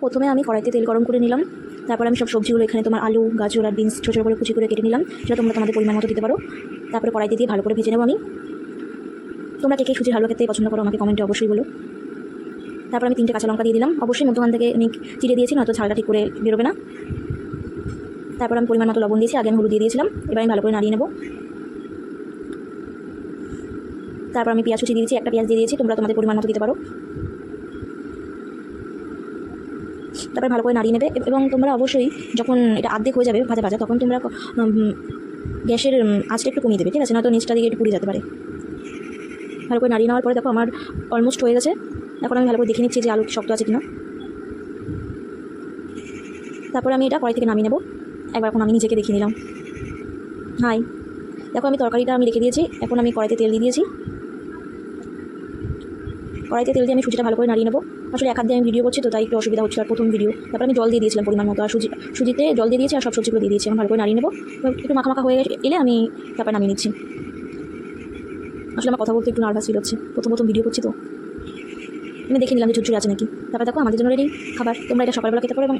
প্রথমে আমি কড়াইতে তেল গরম করে নিলাম। তারপর আমি সব সবজিগুলো এখানে তোমার আলু, গাজর আর বিনস ছোটো ছোটো করে কুচি করে কেটে নিলাম। সেটা তোমরা তোমাদের পরিমাণ মতো দিতে পারো। তারপরে কড়াইতে দিয়ে ভালো করে ভেজে নেব আমি। তোমরা কে কে সুজির হালুয়া খেতে পছন্দ করো আমাকে কমেন্টে অবশ্যই বলো। তারপর আমি তিনটে কাঁচা লঙ্কা দিয়ে দিলাম। অবশ্যই মধ্যখান থেকে আমি চিড়ে দিয়েছি, নয়তো ঝালটা ঠিক করে বেরোবে না। তারপর আমি পরিমাণ মতো লবণ দিয়েছি, আগে আমি হলুদ দিয়ে দিয়েছিলাম। এবার আমি ভালো করে নাড়িয়ে নেব। তারপর আমি পেঁয়াজ কুচি দিয়েছি, একটা পেঁয়াজ দিয়ে দিয়েছি, তোমরা তোমাদের পরিমাণ মতো দিতে পারো। তারপর ভালো করে নাড়িয়ে নেবে এবং তোমরা অবশ্যই যখন এটা আর্ধেক হয়ে যাবে ভাজা ভাজা, তখন তোমরা গ্যাসের আঁচটা একটু কমিয়ে দেবে, ঠিক আছে? নয়তো নিচটা দিকে একটু পুড়ে যেতে পারে। ভালো করে নাড়িয়ে নেওয়ার পরে দেখো আমার অলমোস্ট হয়ে গেছে। এখন আমি ভালো করে দেখে নিচ্ছি যে আলু শক্ত আছে কিনা। তারপরে আমি এটা কড়াই থেকে নামিয়ে নেব। একবার এখন আমি নিজেকে দেখিয়ে নিলাম। হাই, দেখো আমি তরকারিটা আমি রেখে দিয়েছি। এখন আমি কড়াইতে তেল দিয়ে দিয়েছি। কড়াইতে তেল দিয়ে আমি সুজিটা ভালো করে নাড়িয়ে নেব। আসলে এক আমি ভিডিও করছি, তো তাই একটু অসুবিধা হচ্ছে আর প্রথম ভিডিও তারপর আমি জল দিয়ে দিয়েছিলাম পরিমাণ মতো, আর সুজি সুজিতে জল দিয়ে দিয়েছি আর সব সবজিগুলো দিয়ে দিয়েছি। আমি ভালো করে নাড়িয়ে নেব। একটু মাখা মাখা হয়ে এলে আমি তারপর নামিয়ে নিচ্ছি। আসলে আমার কথা বলতে একটু নার্ভাস ফিল হচ্ছে। প্রথম প্রথম ভিডিও করছি তো। আমি দেখে নিলাম যে ঝুরঝুরি আছে নাকি। তারপর দেখো, আমাদের জন্য রেডি খাবার। তোমরা এটা সকালবেলা খেতে পারো এবং